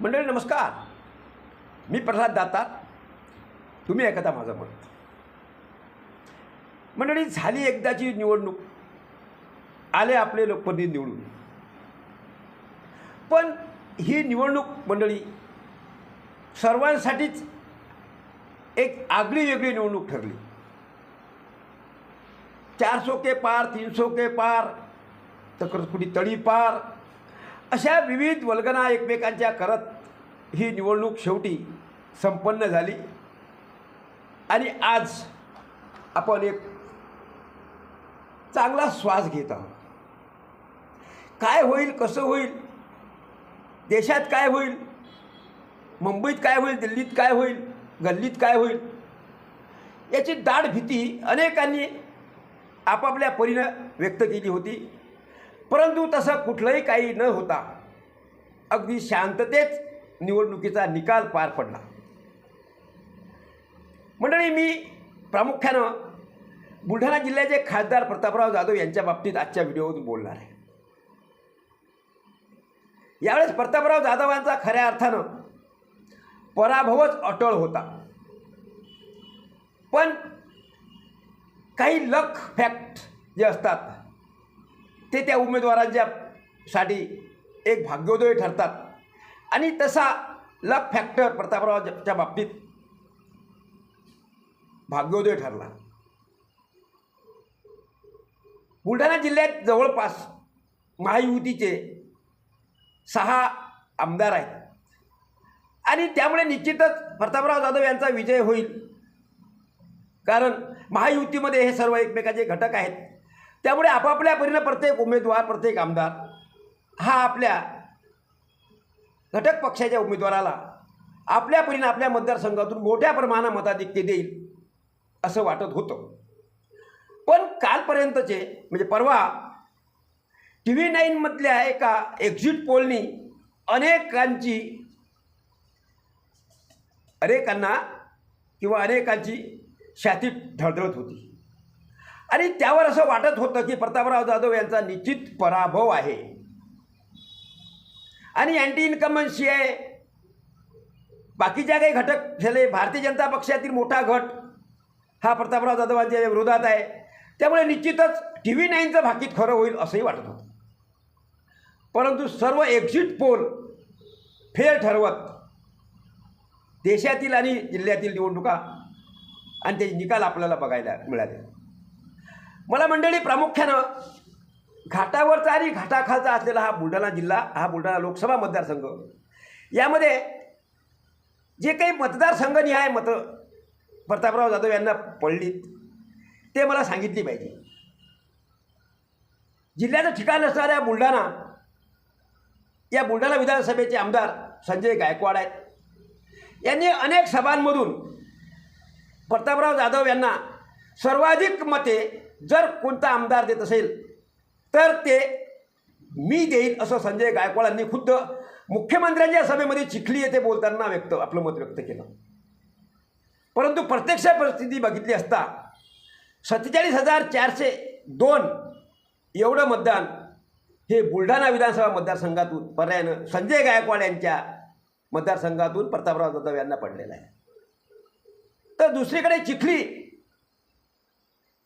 मंडळी नमस्कार. मी प्रल्हाद दातार. तुम्ही ऐकता माझा मत. मंडळी झाली एकदाची निवडणूक. आले आपले लोकप्रतिनिधी निवडून. पण ही निवडणूक मंडळी सर्वांसाठीच एक आगळी वेगळी निवडणूक ठरली. चार के पार तीन के पार तर कुठे तळी पार अशा विविध वल्गना एकमेकांच्या करत ही निवडणूक शेवटी संपन्न झाली. आणि आज आपण एक चांगला श्वास घेत आहोत. काय होईल कसं होईल देशात काय होईल मुंबईत काय होईल दिल्लीत काय होईल गल्लीत काय होईल याची दाट भीती अनेकांनी आपापल्या परीनं व्यक्त केली होती. परंतु तसं कुठलंही काही न होता अगदी शांततेत निवडणुकीचा निकाल पार पडला. मंडळी मी प्रामुख्यानं बुलढाणा जिल्ह्याचे खासदार प्रतापराव जाधव यांच्या बाबतीत आजच्या व्हिडिओमधून बोलणार आहे. यावेळेस प्रतापराव जाधवांचा खऱ्या अर्थानं पराभवच अटळ होता. पण काही लक फॅक्ट जे असतात ते त्या उमेदवारांच्या साठी एक भाग्योदय ठरतात. आणि तसा लक फॅक्टर प्रतापरावच्या बाबतीत भाग्योदय ठरला. बुलढाणा जिल्ह्यात जवळपास महायुतीचे सहा आमदार आहेत. आणि त्यामुळे निश्चितच प्रतापराव जाधव यांचा विजय होईल. कारण महायुतीमध्ये हे सर्व एकमेकाचे घटक आहेत. त्यामुळे आपापल्या परीनं प्रत्येक उमेदवार प्रत्येक आमदार हा आपल्या घटक पक्षाच्या उमेदवाराला आपल्या परीनं आपल्या मतदारसंघातून मोठ्या प्रमाणात मताधिक्य देईल असं वाटत होतं. पण कालपर्यंतचे म्हणजे परवा टी व्ही नाईनमधल्या एका एक्झिट पोलनी अनेकांची अनेकांना किंवा अनेकांची छाती ढळढळत होती. आणि त्यावर असं वाटत होतं की प्रतापराव जाधव यांचा निश्चित पराभव आहे. आणि अँटी इन्कमन्सी आहे बाकीच्या काही घटक झाले भारतीय जनता पक्षातील मोठा गट हा प्रतापराव जाधवांच्या विरोधात आहे. त्यामुळे निश्चितच टी व्ही नाईनचं भाकीत खरं होईल असंही वाटत होतं. परंतु सर्व एक्झिट पोल फेल ठरवत देशातील आणि जिल्ह्यातील निवडणुका आणि त्याचे निकाल आपल्याला बघायला मिळाले. मला मंडळी प्रामुख्यानं घाटावरचा आणि घाटाखालचा असलेला हा बुलढाणा जिल्हा हा बुलढाणा लोकसभा मतदारसंघ. यामध्ये जे काही मतदारसंघनिहाय मतं प्रतापराव जाधव यांना पडलीत ते मला सांगितली पाहिजे. जिल्ह्याचं ठिकाण असणाऱ्या बुलढाणा या बुलढाणा विधानसभेचे आमदार संजय गायकवाड आहेत. यांनी अनेक सभांमधून प्रतापराव जाधव यांना सर्वाधिक मते जर कोणता आमदार देत असेल तर ते मी देईन असं संजय गायकवाडांनी खुद्द मुख्यमंत्र्यांच्या सभेमध्ये चिखली येथे बोलताना व्यक्त आपलं मत व्यक्त केलं. परंतु प्रत्यक्ष परिस्थिती बघितली असता सत्तेचाळीस हजार चारशे दोन एवढं मतदान हे बुलढाणा विधानसभा मतदारसंघातून पर्यायानं संजय गायकवाड यांच्या मतदारसंघातून प्रतापराव जाधव यांना पडलेलं आहे. तर दुसरीकडे चिखली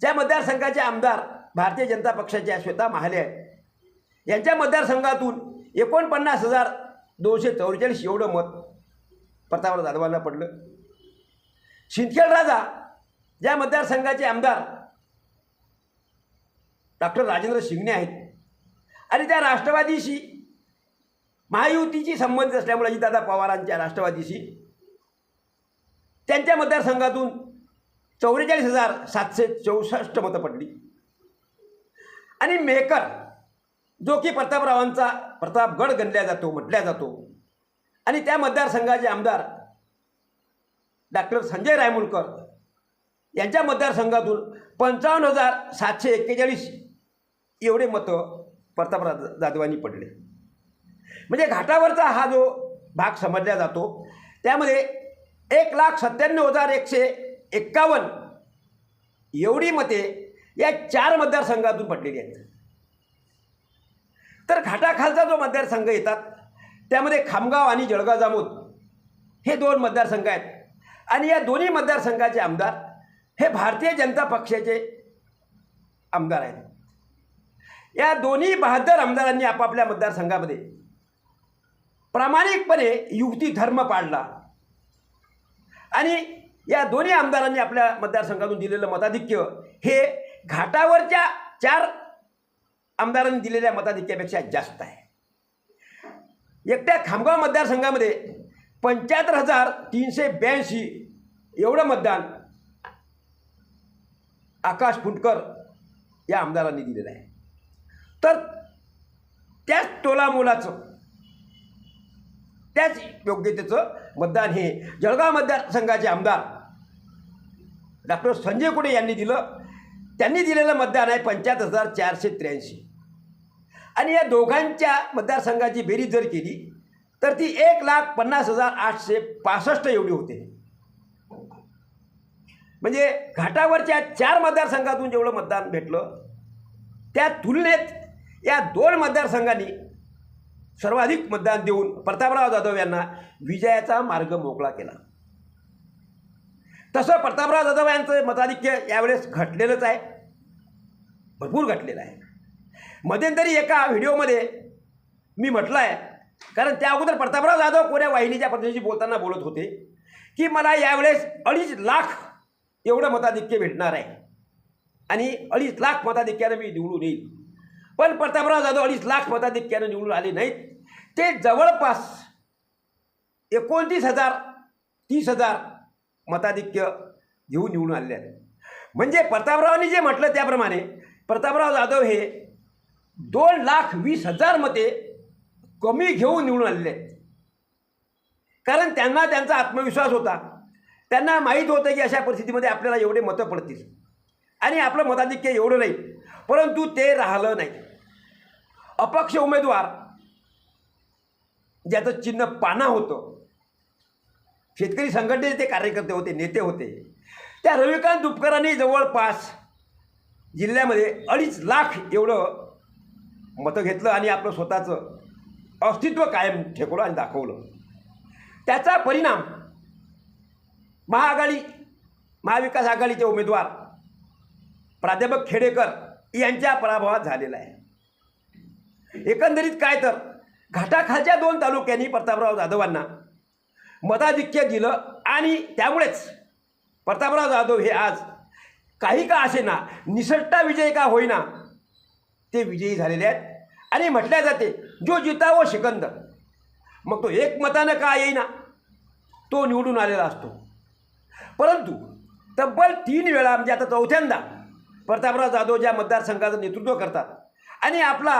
ज्या मतदारसंघाचे आमदार भारतीय जनता पक्षाच्या श्वेता महाले आहेत यांच्या मतदारसंघातून एकोणपन्नास हजार दोनशे चौवेचाळीस एवढं मत प्रतापराव जाधवांना पडलं. शिंदखेड राजा ज्या मतदारसंघाचे आमदार डॉक्टर राजेंद्र शिंगणे आहेत आणि त्या राष्ट्रवादीशी महायुतीशी संबंधित असल्यामुळे अजितदादा पवारांच्या राष्ट्रवादीशी त्यांच्या मतदारसंघातून चौवेचाळीस हजार सातशे चौसष्ट मतं पडली. आणि मेकर जो की प्रतापरावांचा प्रतापगड गणल्या जातो म्हटल्या जातो. आणि त्या मतदारसंघाचे आमदार डॉक्टर संजय रायमुलकर यांच्या मतदारसंघातून पंचावन्न हजार सातशे एक्केचाळीस एवढे मतं प्रतापराव जाधवांनी पडले. म्हणजे घाटावरचा हा जो भाग समजला जातो त्यामध्ये एक लाख सत्त्याण्णव हजार एकशे एक्कावन्न. एवढी मते या चार मतदारसंघातून पडलेली आहेत. तर घाटाखालचा जो मतदारसंघ येतात त्यामध्ये खामगाव आणि जळगाव जामोद हे दोन मतदारसंघ आहेत. आणि या दोन्ही मतदारसंघाचे आमदार हे भारतीय जनता पक्षाचे आमदार आहेत. या दोन्ही बहादर आमदारांनी आपापल्या मतदारसंघामध्ये प्रामाणिकपणे युक्ती धर्म पाळला. आणि या दोन्ही आमदारांनी आपल्या मतदारसंघातून दिलेलं मताधिक्य हे घाटावरच्या चार आमदारांनी दिलेल्या मताधिक्यापेक्षा जास्त आहे. एकट्या खामगाव मतदारसंघामध्ये पंच्याहत्तर हजार तीनशे ब्याऐंशी एवढं मतदान आकाश फुंडकर या आमदारांनी दिलेलं आहे. तर त्याच तोलामोलाचं त्याच योग्यतेचं मतदान हे जळगाव मतदारसंघाचे आमदार डॉक्टर संजय कुडे यांनी दिलं. त्यांनी दिलेलं मतदान आहे पंच्याहत्तर हजार चारशे त्र्याऐंशी. आणि या दोघांच्या मतदारसंघाची बेरीज जर केली तर ती एक लाख पन्नास हजार आठशे पासष्ट एवढी होते. म्हणजे घाटावरच्या चार मतदारसंघातून जेवढं मतदान भेटलं त्या तुलनेत या दोन मतदारसंघांनी सर्वाधिक मतदान देऊन प्रतापराव जाधव यांना विजयाचा मार्ग मोकळा केला. तसं प्रतापराव जाधव यांचं मताधिक्य यावेळेस घटलेलंच आहे. भरपूर घटलेलं आहे. मध्यंतरी एका व्हिडिओमध्ये मी म्हटलं आहे कारण त्या अगोदर प्रतापराव जाधव कोण्या वाहिनीच्या प्रतिनिधी बोलताना बोलत होते की मला यावेळेस अडीच लाख एवढं मताधिक्य भेटणार आहे. आणि अडीच लाख मताधिक्यानं मी निवडून येईल. पण प्रतापराव जाधव अडीच लाख मताधिक्यानं निवडून आले नाहीत. ते जवळपास एकोणतीस हजार तीस हजार मताधिक्य घेऊन निवडून आलेले आहेत. म्हणजे प्रतापरावांनी जे म्हटलं त्याप्रमाणे प्रतापराव जाधव हे दोन लाख वीस हजार मते कमी घेऊन निवडून आलेले आहेत. कारण त्यांना त्यांचा आत्मविश्वास होता. त्यांना माहीत होतं की अशा परिस्थितीमध्ये आपल्याला एवढे मतं पडतील. आणि आपलं मताधिक्य एवढं नाही परंतु ते राहिलं नाही. अपक्ष उमेदवार ज्याचं चिन्ह पाना होतं शेतकरी संघटनेचे ते कार्यकर्ते होते नेते होते. त्या रविकांत दुपकरांनी जवळपास जिल्ह्यामध्ये अडीच लाख एवढं मतं घेतलं आणि आपलं स्वतःचं अस्तित्व कायम ठेकवलं आणि दाखवलं. त्याचा परिणाम महाआघाडी महाविकास आघाडीचे उमेदवार प्राध्यापक खेडेकर यांच्या पराभवात झालेला आहे. एकंदरीत काय तर घाटाखालच्या दोन तालुक्यांनी प्रतापराव जाधवांना मताधिक्य दिलं आणि त्यामुळेच प्रतापराव जाधव हे आज काही का असे ना निसट्टा विजय का होईना ते विजयी झालेले आहेत. आणि म्हटल्या जाते जो जिता व सिकंदर मग तो एक मतानं का येईना? तो निवडून आलेला असतो. परंतु तब्बल तीन वेळा म्हणजे आता चौथ्यांदा प्रतापराव जाधव ज्या मतदारसंघाचं नेतृत्व करतात. आणि आपला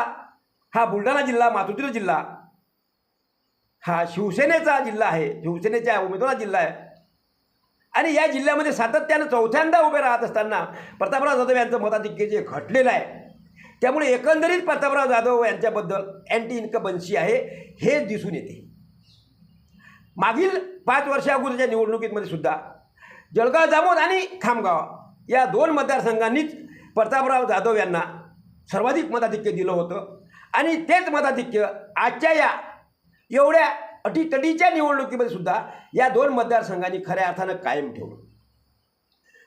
हा बुलढाणा जिल्हा मातुतीर जिल्हा हा शिवसेनेचा जिल्हा आहे शिवसेनेच्या उमेदवार जिल्हा आहे. आणि या जिल्ह्यामध्ये सातत्यानं चौथ्यांदा उभे राहत असताना प्रतापराव जाधव यांचं मताधिक्य जे घटलेलं आहे त्यामुळे एकंदरीत प्रतापराव जाधव यांच्याबद्दल अँटी इन्कबन्सी आहे हे दिसून येते. मागील पाच वर्षा अगोदरच्या निवडणुकीमध्ये सुद्धा जळगाव जामोद आणि खामगाव या दोन मतदारसंघांनीच प्रतापराव जाधव यांना सर्वाधिक मताधिक्य दिलं होतं. आणि तेच मताधिक्य आजच्या या एवढ्या अटीतटीच्या निवडणुकीमध्ये सुद्धा या दोन मतदारसंघांनी खऱ्या अर्थानं कायम ठेवलं.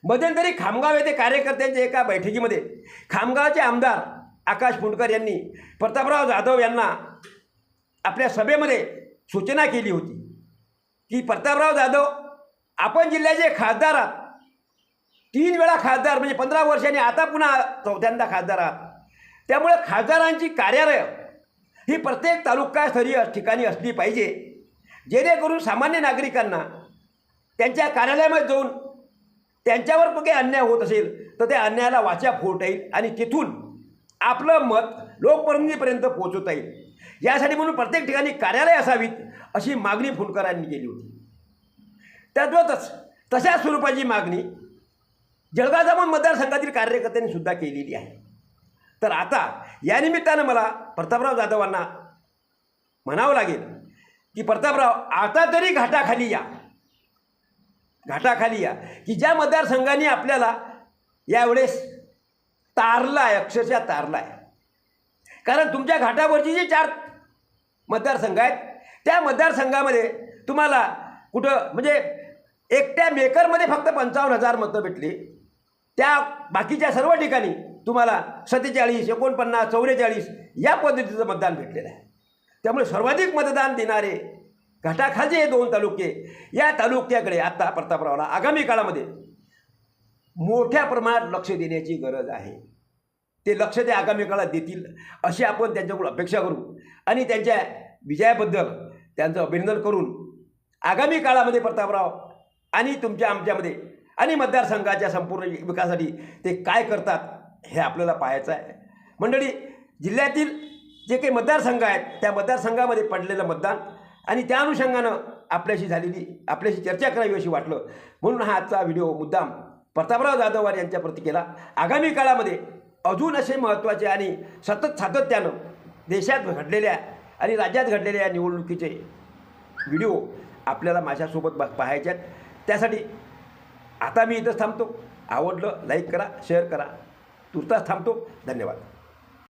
मध्यंतरी खामगाव येथे कार्यकर्त्यांच्या एका बैठकीमध्ये खामगावचे आमदार आकाश फुंडकर यांनी प्रतापराव जाधव यांना आपल्या सभेमध्ये सूचना केली होती की प्रतापराव जाधव आपण जिल्ह्याचे खासदार आहात. तीन वेळा खासदार म्हणजे पंधरा वर्षांनी आता पुन्हा चौथ्यांदा खासदार आहात. त्यामुळे खासदारांची कार्यालयं ही प्रत्येक तालुकास्तरीय ठिकाणी असली पाहिजे. जेणेकरून सामान्य नागरिकांना त्यांच्या कार्यालयामध्ये जाऊन त्यांच्यावर पण काही अन्याय होत असेल तर त्या अन्यायाला वाचा फोडता येईल आणि तिथून आपलं मत लोकप्रतिनिधीपर्यंत पोहोचवता येईल. यासाठी म्हणून प्रत्येक ठिकाणी कार्यालय असावीत अशी मागणी फुंडकरांनी केली होती. त्यातच तशाच स्वरूपाची मागणी जळगाव जामोद मतदारसंघातील कार्यकर्त्यांनी सुद्धा केलेली आहे. तर आता या निमित्तानं मला प्रतापराव जाधवांना म्हणावं लागेल की प्रतापराव आता तरी घाटाखाली या. घाटाखाली या. की ज्या मतदारसंघाने आपल्याला यावेळेस तारला आहे अक्षरशः तारला आहे. कारण तुमच्या घाटावरची जे चार मतदारसंघ आहेत त्या मतदारसंघामध्ये तुम्हाला कुठं म्हणजे एकट्या मेकरमध्ये फक्त पंचावन्न हजार मतं भेटली. त्या बाकीच्या सर्व ठिकाणी तुम्हाला सत्तेचाळीस एकोणपन्नास चौवेचाळीस या पद्धतीचं मतदान भेटलेलं आहे. त्यामुळे सर्वाधिक मतदान देणारे घाटाखालचे हे दोन तालुके या तालुक्याकडे आत्ता प्रतापरावला आगामी काळामध्ये मोठ्या प्रमाणात लक्ष देण्याची गरज आहे. ते लक्ष ते आगामी काळात देतील अशी आपण त्यांच्याकडून अपेक्षा करू. आणि त्यांच्या विजयाबद्दल त्यांचं अभिनंदन करून आगामी काळामध्ये प्रतापराव आणि तुमच्या आमच्यामध्ये आणि मतदारसंघाच्या संपूर्ण विकासासाठी ते काय करतात हे आपल्याला पाहायचं आहे. मंडळी जिल्ह्यातील जे काही मतदारसंघ आहेत त्या मतदारसंघामध्ये पडलेलं मतदान आणि त्या अनुषंगानं आपल्याशी झालेली आपल्याशी चर्चा करावी अशी वाटलं. म्हणून हा आजचा व्हिडिओ मुद्दाम प्रतापराव जाधववार यांच्याप्रती केला. आगामी काळामध्ये अजून असे महत्त्वाचे आणि सतत सातत्यानं देशात घडलेल्या आणि राज्यात घडलेल्या या निवडणुकीचे व्हिडिओ आपल्याला माझ्यासोबत ब पाहायचे आहेत. त्यासाठी आता मी इथंच थांबतो. आवडलं लाईक करा शेअर करा. तुर्तास थांबतो. धन्यवाद.